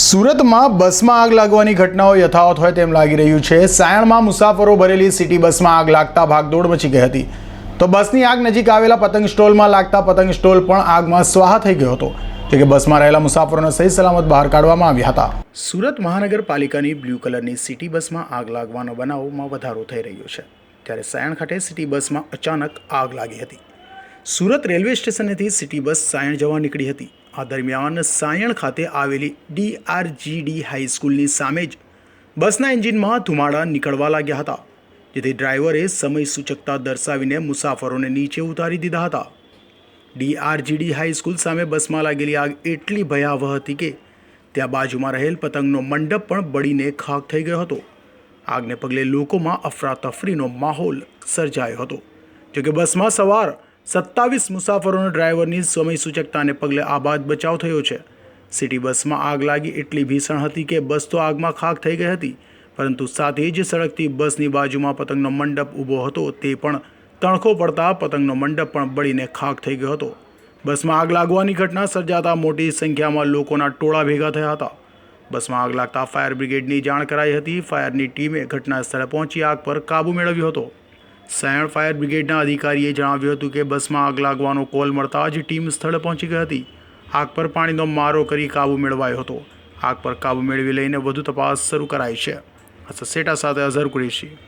સુરતમાં બસમાં આગ લાગવાની ઘટનાઓ યથાવત હોય તેમ લાગી રહ્યું છે. સાયણમાં મુસાફરો ભરેલી સિટી બસમાં આગ લાગતા ભાગદોડ મચી ગઈ હતી. તો બસની આગ નજીક આવેલા પતંગ સ્ટોલમાં લાગતા પતંગ સ્ટોલ પણ આગમાં સ્વાહા થઈ ગયો હતો, જો કે બસમાં રહેલા મુસાફરોને સહી સલામત બહાર કાઢવામાં આવ્યા હતા. સુરત મહાનગરપાલિકાની બ્લુ કલરની સિટી બસમાં આગ લાગવાનો બનાવમાં વધારો થઈ રહ્યો છે. ત્યારે સાયણ ખાતે સિટી બસમાં અચાનક આગ લાગી હતી. સુરત રેલવે સ્ટેશનેથી સિટી બસ સાયણ જવા નીકળી હતી. આ દરમિયાન સાયણ ખાતે આવેલી ડીઆરજીડી હાઈસ્કૂલની સામે જ બસના એન્જિનમાં ધુમાડા નીકળવા લાગ્યા હતા, જેથી ડ્રાઈવરે સમય સૂચકતા દર્શાવીને મુસાફરોને નીચે ઉતારી દીધા હતા. ડીઆરજીડી હાઈસ્કૂલ સામે બસમાં લાગેલી આગ એટલી ભયાવહ હતી કે ત્યાં બાજુમાં રહેલ પતંગનો મંડપ પણ બળીને ખાક થઈ ગયો હતો. આગને પગલે લોકોમાં અફરાતફરીનો માહોલ સર્જાયો હતો. જોકે બસમાં સવાર સત્તાવીસ મુસાફરોના ડ્રાઈવરની સમય સૂચકતાને પગલે આબાદ બચાવ થયો છે. સિટી બસમાં આગ લાગી એટલી ભીષણ હતી કે બસ તો આગમાં ખાક થઈ ગઈ હતી, પરંતુ સાથે જ સડકથી બસની બાજુમાં પતંગનો મંડપ ઊભો હતો, તે પણ તણખો પડતા પતંગનો મંડપ પણ બળીને ખાક થઈ ગયો હતો. બસમાં આગ લાગવાની ઘટના સર્જાતા મોટી સંખ્યામાં લોકોના ટોળા ભેગા થયા હતા. બસમાં આગ લાગતા ફાયર બ્રિગેડની જાણ કરાઈ હતી, ફાયરની ટીમે ઘટના સ્થળે પહોંચી આગ પર કાબૂ મેળવ્યો હતો. સાયણ ફાયર બ્રિગેડના અધિકારીએ જણાવ્યું હતું કે બસમાં આગ લાગવાનો કોલ મળતા જ ટીમ સ્થળે પહોંચી ગઈ હતી. આગ પર પાણીનો મારો કરી કાબુ મેળવાયો હતો. આગ પર કાબુ મેળવી લઈને વધુ તપાસ શરૂ કરાઈ છે. આ સસેટા સાથે અઝહર કુરેશી.